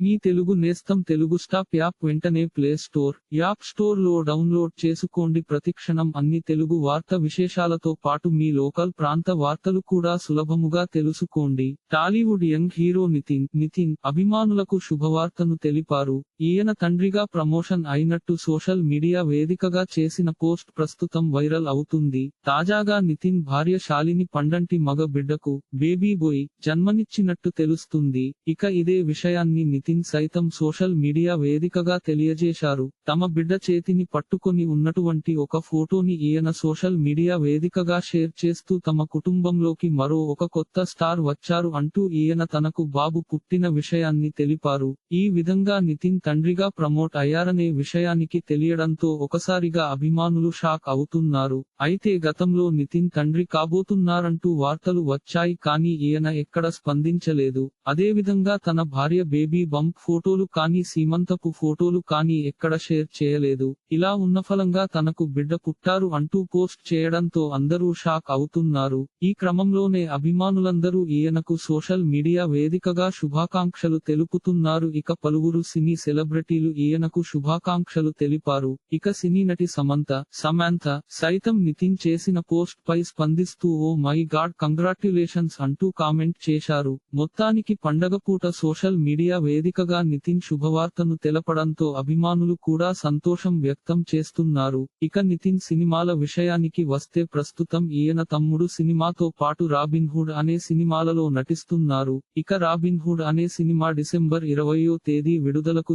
మీ తెలుగు నేస్తం Telugu stop app వెంటనే play store app స్టోర్లో డౌన్లోడ్ చేసుకోండి. ప్రతిక్షణం అన్ని తెలుగు వార్త విశేషాలతో పాటు మీ లోకల్ ప్రాంత వార్తలు కూడా సులభముగా తెలుసుకోండి. Tollywood young hero Nithin Nithin అభిమానులకు శుభవార్తను తెలిపారు. ఈయన తండ్రిగా ప్రమోషన్ అయినట్టు సోషల్ మీడియా వేదికగా చేసిన పోస్ట్ ప్రస్తుతం వైరల్ అవుతుంది. తాజాగా నితిన్ భార్య శాలిని పండంటి మగ బిడ్డకు బేబీ బోయ్ జన్మనిచ్చినట్టు తెలుస్తుంది. ఇక ఇదే విషయాన్ని నితిన్ సైతం సోషల్ మీడియా వేదికగా తెలియజేశారు. తమ బిడ్డ చేతిని పట్టుకొని ఉన్నటువంటి ఒక ఫోటోని ఈయన సోషల్ మీడియా వేదికగా షేర్ చేస్తూ తమ కుటుంబంలోకి మరో ఒక కొత్త స్టార్ వచ్చారు అంటూ ఈయన తనకు బాబు పుట్టిన విషయాన్ని తెలిపారు. ఈ విధంగా నితిన్ తండ్రిగా ప్రమోట్ అయ్యారనే విషయానికి తెలియడంతో ఒకసారిగా అభిమానులు షాక్ అవుతున్నారు. అయితే గతంలో నితిన్ తండ్రి కాబోతున్నారంటూ వార్తలు వచ్చాయి కానీ ఈయన ఎక్కడ స్పందించలేదు. అదేవిధంగా తన భార్య బేబీ బంప్ ఫోటోలు కానీ సీమంతపు ఫోటోలు కానీ ఎక్కడ షేర్ చేయలేదు. ఇలా ఉన్న ఫలంగా తనకు బిడ్డ పుట్టారు అంటూ పోస్ట్ చేయడంతో అందరూ షాక్ అవుతున్నారు. ఈ క్రమంలోనే అభిమానులందరూ ఈయనకు సోషల్ మీడియా వేదికగా శుభాకాంక్షలు తెలుపుతున్నారు. ఇక పలువురు సినీ సెలబ్రిటీలు ఈయనకు శుభాకాంక్షలు తెలిపారు. ఇక సినీ నటి సమంత సమాంత సైతం నితిన్ చేసిన పోస్ట్ పై స్పందిస్తూ ఓ మై గాడ్ కంగ్రాట్యులేషన్స్ అంటూ కామెంట్ చేశారు. మొత్తానికి పండగ పూట సోషల్ మీడియా వేదికగా నితిన్ శుభవార్తను తెలపడంతో అభిమానులు కూడా సంతోషం వ్యక్తం చేస్తున్నారు. ఇక నితిన్ సినిమాల విషయానికి వస్తే ప్రస్తుతం ఈయన తమ్ముడు సినిమాతో పాటు రాబిన్ హుడ్ అనే సినిమాలలో నటిస్తున్నారు. ఇక రాబిన్ హుడ్ అనే సినిమా డిసెంబర్ ఇరవయో తేదీ విడుదలకు